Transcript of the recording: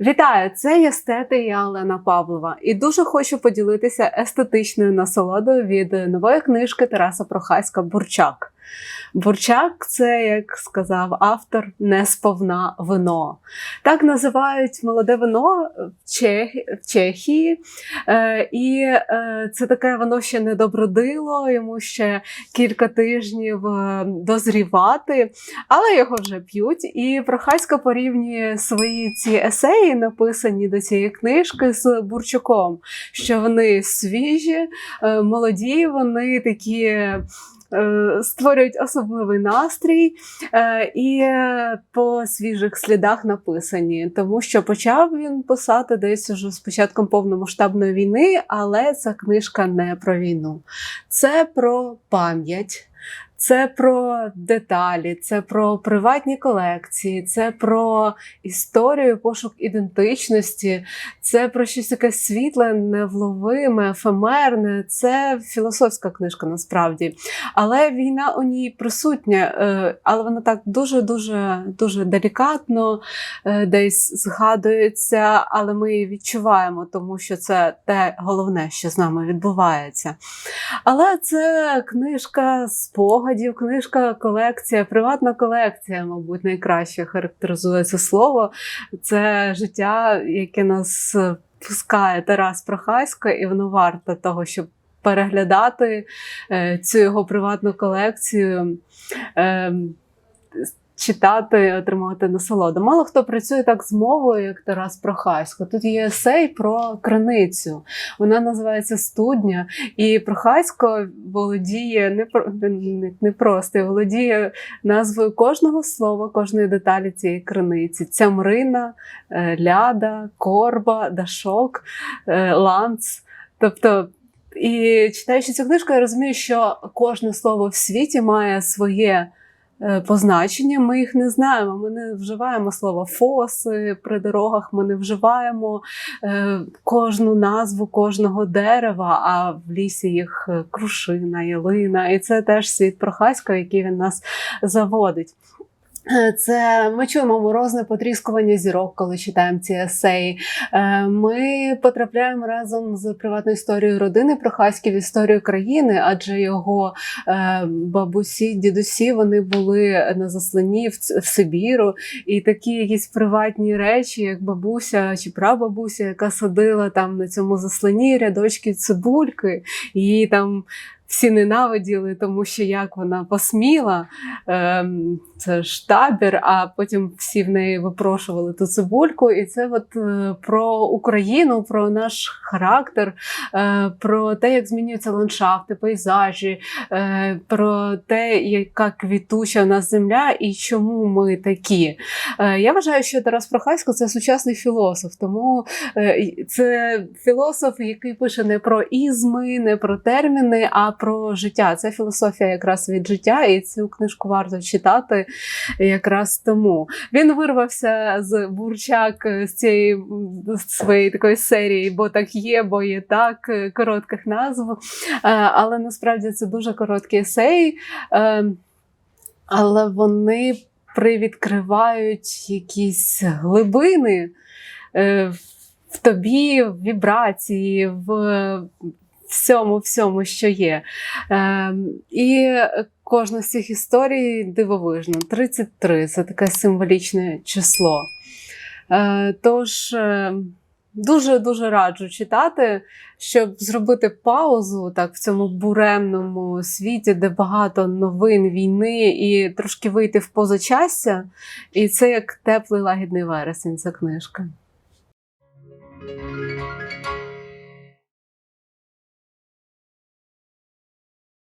Вітаю! Це єстети я Олена Павлова і дуже хочу поділитися естетичною насолодою від нової книжки Тараса Прохаська Бурчак. Бурчак це, як сказав автор, несповна вино. Так називають молоде вино в, Чех... в Чехії. Е, і е, це таке воно ще не добродило, йому ще кілька тижнів е, дозрівати, але його вже п'ють. І Прохаська порівнює свої ці есеї, написані до цієї книжки з Бурчаком, що вони свіжі, е, молоді, вони такі. Е, Створюють особливий настрій е, і по свіжих слідах написані, тому що почав він писати десь уже з початком повномасштабної війни, але ця книжка не про війну. Це про пам'ять. Це про деталі, це про приватні колекції, це про історію, пошук ідентичності, це про щось таке світле, невловиме, ефемерне. Це філософська книжка насправді. Але війна у ній присутня, е, але вона так дуже дуже дуже делікатно е, десь згадується, але ми її відчуваємо, тому що це те головне, що з нами відбувається. Але це книжка спогадів, книжка колекція, приватна колекція, мабуть, найкраще характеризує це слово. Це життя, яке нас пускає Тарас Прохасько, і воно варто того, щоб переглядати е, цю його приватну колекцію. Читати, отримувати насолоду. Мало хто працює так з мовою, як Тарас Прохасько. Тут є есей про криницю. Вона називається Студня, і Прохасько володіє не про не, просто володіє назвою кожного слова, кожної деталі цієї криниці: Цямрина, е, ляда, корба, дашок, е, ланц. Тобто. І читаючи цю книжку, я розумію, що кожне слово в світі має своє позначення. Ми їх не знаємо. Ми не вживаємо слова фоси при дорогах, ми не вживаємо е, кожну назву кожного дерева, а в лісі їх е, крушина, ялина. І це теж світ Прохаська, який він нас заводить. Це ми чуємо морозне потріскування зірок, коли читаємо ці есеї. Е, Ми потрапляємо разом з приватною історією родини Прохаськів історію країни, адже його е, бабусі, дідусі вони були на засланні в Сибіру, і такі якісь приватні речі, як бабуся чи прабабуся, яка садила там на цьому засланні рядочки цибульки, її там. Всі ненавиділи, тому що як вона посміла, ем, це ж табір, а потім всі в неї випрошували ту цибульку. І це от е, про Україну, про наш характер, е, про те, як змінюються ландшафти, пейзажі, е, про те, яка квітуча в нас земля і чому ми такі. Я вважаю, що Тарас Прохасько це сучасний філософ, тому це філософ, який пише не про ізми, не про терміни, а про життя. Це філософія якраз від життя, і цю книжку варто читати якраз тому. Він вирвався з бурчак е, з цієї з своєї такої серії, бо так є, бо є так, е, коротких назв. Е, Але насправді це дуже короткі есеї, але вони привідкривають якісь глибини в тобі, в вібрації, в всьому, всьому, що є. Е, і кожна з цих історій дивовижна. 33 це таке символічне число. Е, тож дуже-дуже раджу читати, щоб зробити паузу так, в цьому буремному світі, де багато новин, війни, і трошки вийти в позачастя. І це як теплий лагідний вересень, ця книжка.